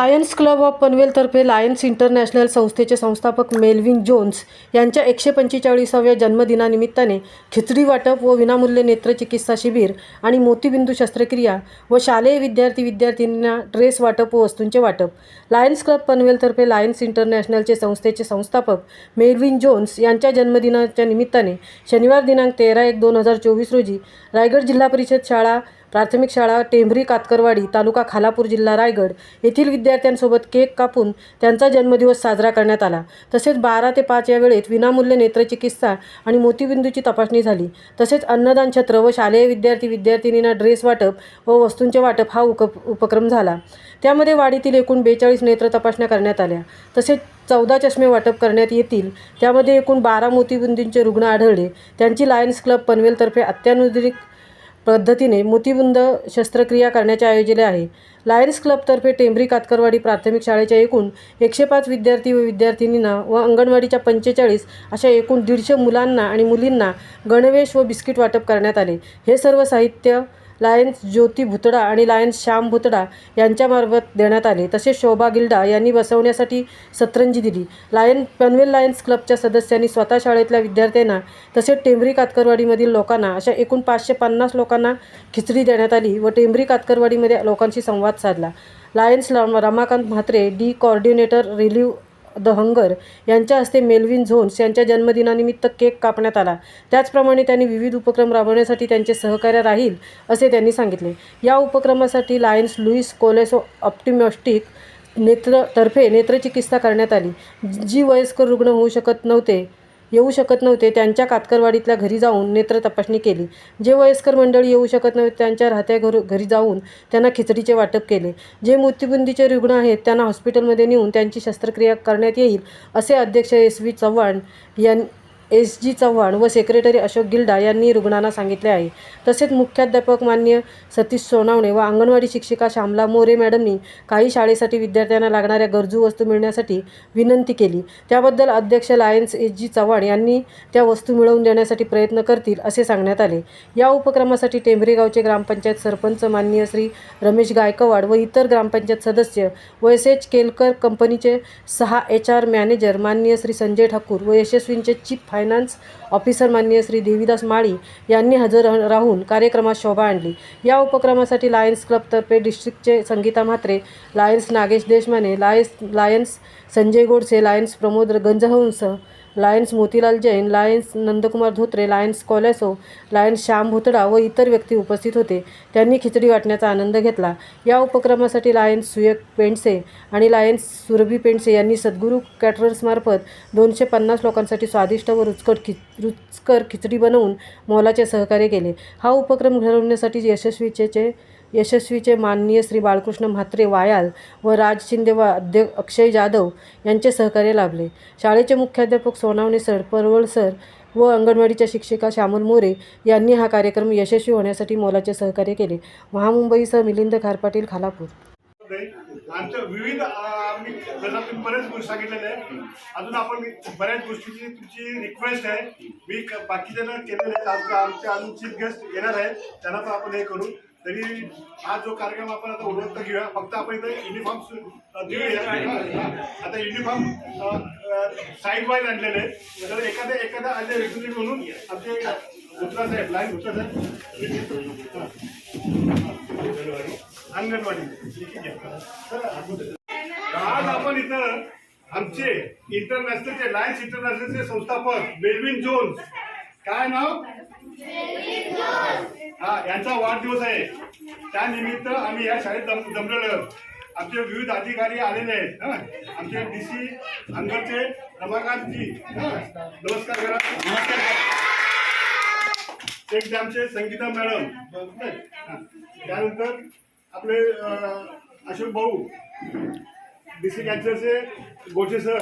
Lions club of पनवेलतर्फे Lions international संस्थेचे संस्थापक मेल्विन जोन्स यांच्या एकशे पंचेचाळीसाव्या जन्मदिनानिमित्ताने खिचडी वाटप व विनामूल्य नेत्रचिकित्सा शिबिर आणि मोतीबिंदू शस्त्रक्रिया व शालेय विद्यार्थी विद्यार्थिनींना ड्रेस वाटप व वस्तूंचे वाटप. लायन्स क्लब पनवेलतर्फे लायन्स इंटरनॅशनलचे संस्थेचे संस्थापक मेल्विन जोन्स यांच्या जन्मदिनाच्या निमित्ताने शनिवार दिनांक तेरा एक दोन हजार चोवीस रोजी रायगड जिल्हा परिषद शाळा प्राथमिक शाळा टेंभरी कातकरवाडी तालुका खालापूर जिल्हा रायगड येथील विद्यार्थ्यांसोबत केक कापून त्यांचा जन्मदिवस साजरा करण्यात आला. तसेच बारा ते पाच या वेळेत विनामूल्य नेत्रचिकित्सा आणि मोतीबिंदूची तपासणी झाली. तसेच अन्नदान छत्र व शालेय विद्यार्थी विद्यार्थिनींना ड्रेस वाटप व वस्तूंचे वाटप हा उप उपक्रम झाला. त्यामध्ये वाडीतील एकूण बेचाळीस नेत्र तपासण्या करण्यात आल्या. तसेच चौदा चष्मे वाटप करण्यात येतील. त्यामध्ये एकूण बारा मोतीबिंदूंचे रुग्ण आढळले. त्यांची लायन्स क्लब पनवेलतर्फे अत्याधुनिक पद्धतीने मोतीबुंद शस्त्रक्रिया करण्याचे आयोजले आहे. लायन्स क्लबतर्फे टेंभरी कातकरवाडी प्राथमिक शाळेच्या एकूण एकशे पाच विद्यार्थी व विद्यार्थिनींना व अंगणवाडीच्या पंचेचाळीस अशा एकूण दीडशे मुलांना आणि मुलींना गणवेश व बिस्किट वाटप करण्यात आले. हे सर्व साहित्य लायन्स ज्योती भुतडा आणि लायन्स श्याम भुतडा यांच्यामार्फत देण्यात आले. तसेच शोभा गिल्डा यांनी बसवण्यासाठी सतरंजी दिली. लायन पनवेल लायन्स क्लबच्या सदस्यांनी स्वतः शाळेतल्या विद्यार्थ्यांना तसेच टेंबरी कातकरवाडीमधील लोकांना अशा एकूण पाचशे पन्नास लोकांना खिचडी देण्यात आली व टेंबरी कातकरवाडीमध्ये लोकांशी संवाद साधला. Lions Ramakant Mhatre D coordinator relieve the hunger यांच्या हस्ते मेल्विन झोन्स यांच्या जन्मदिनानिमित्त केक कापण्यात आला. त्याचप्रमाणे त्यांनी विविध उपक्रम राबवण्यासाठी त्यांचे सहकार्य राहील असे त्यांनी सांगितले. या उपक्रमासाठी लायन्स लुईस कोलेसो ऑप्टिमॉस्टिक नेत्र तर्फे नेत्रचिकित्सा करण्यात आली. जी वयस्कर रुग्ण होऊ शकत नव्हते येऊ शकत नव्हते. त्यांच्या कातकरवाडीतल्या घरी जाऊन नेत्र तपासणी केली. जे वयस्कर मंडळी येऊ शकत नव्हते त्यांच्या राहत्या घर घरी जाऊन त्यांना खिचडीचे वाटप केले. जे मोतीबिंदीचे रुग्ण आहेत त्यांना हॉस्पिटलमध्ये नेऊन त्यांची शस्त्रक्रिया करण्यात येईल असे अध्यक्ष एस व्ही चव्हाण यां एस जी चव्हाण व सेक्रेटरी अशोक गिल्डा यांनी रुग्णांना सांगितले आहे. तसेच मुख्याध्यापक मान्य सतीश सोनावणे व अंगणवाडी शिक्षिका श्यामला मोरे मॅडमनी काही शाळेसाठी विद्यार्थ्यांना लागणाऱ्या गरजू वस्तू मिळण्यासाठी विनंती केली. त्याबद्दल अध्यक्ष लायन्स एस जी चव्हाण यांनी त्या वस्तू मिळवून देण्यासाठी प्रयत्न करतील असे सांगण्यात आले. या उपक्रमासाठी टेंभरे गावचे ग्रामपंचायत सरपंच माननीय श्री रमेश गायकवाड व इतर ग्रामपंचायत सदस्य व एस एच केलकर कंपनीचे सहा एच आर मॅनेजर माननीय श्री संजय ठाकूर व यशस्वींचे चीफ फायनान्स ऑफिसर माननीय श्री देवीदास माळी यांनी हजर राहून कार्यक्रमात शोभा आणली. या उपक्रमासाठी लायन्स क्लबतर्फे डिस्ट्रिक्टचे Sangeeta Mhatre lions Nagesh Deshmane lions lions Sanjay Godse lions Pramod Ganjhans lions Motilal Jain lions Nandkumar Dhotre lions कॉलेसो lions Shyam Bhutada व इतर व्यक्ती उपस्थित होते. त्यांनी खिचडी वाटण्याचा आनंद घेतला. या उपक्रमासाठी लायन्स सुयक पेंडसे आणि लायन्स सुरभी पेंडसे यांनी सद्गुरू कॅटरर्समार्फत दोनशे पन्नास लोकांसाठी स्वादिष्ट व रुचकट खि रुचकर खिचडी बनवून मोलाचे सहकार्य केले. हा उपक्रम घडवण्यासाठी यशस्वीचे यशस्वीचे माननीय श्री बाळकृष्ण म्हात्रे वायाल व राज शिंदे व अध्य अक्षय जाधव यांचे सहकार्य लाभले. शाळेचे मुख्याध्यापक सोनावणे सर परवळ सर व अंगणवाडीच्या शिक्षिका श्यामल मोरे यांनी हा कार्यक्रम यशस्वी होण्यासाठी मोलाचे सहकार्य केले. महामुंबईसह मिलिंद खारपाटील खालापूर. आमच्या विविध आ, आम्ही जसं तुम्ही बऱ्याच गोष्टी सांगितलेल्या आहे अजून आपण बऱ्याच गोष्टीची तुमची रिक्वेस्ट आहे. मी क- बाकीच्यांना केलेले आहेत आमचे आमचे अजून चीफ गेस्ट येणार आहेत त्यांना पण आपण हे करू. तरी हा जो कार्यक्रम आपण आता उडवत घेऊया. फक्त आपण इथे युनिफॉर्म देऊया. हा. आता युनिफॉर्म साईड वाईज आणलेले आहेत. तर एखाद्या एखाद्या अन्य व्यक्ती म्हणून आमचे भुत्रा साहेब लाईन भुत्रा साहेब. अंगणवाडी. तर आज आपण इथं आमचे इंटरनॅशनलचे लायन्स इंटरनॅशनलचे संस्थापक बेलविन जोन्स काय नाव? हा यांचा वाढदिवस आहे त्यानिमित्त आम्ही या शाळेत जम जमलेलो. आमचे विविध अधिकारी आलेले आहेत. आमचे डी सी अंगरचे रमाकांतजी. नमस्कार करा नमस्कार करा एक आमचे संगीता मॅडम. त्यानंतर आपले अशोक भाऊ डी सी कॅन्सरचे गोटे सर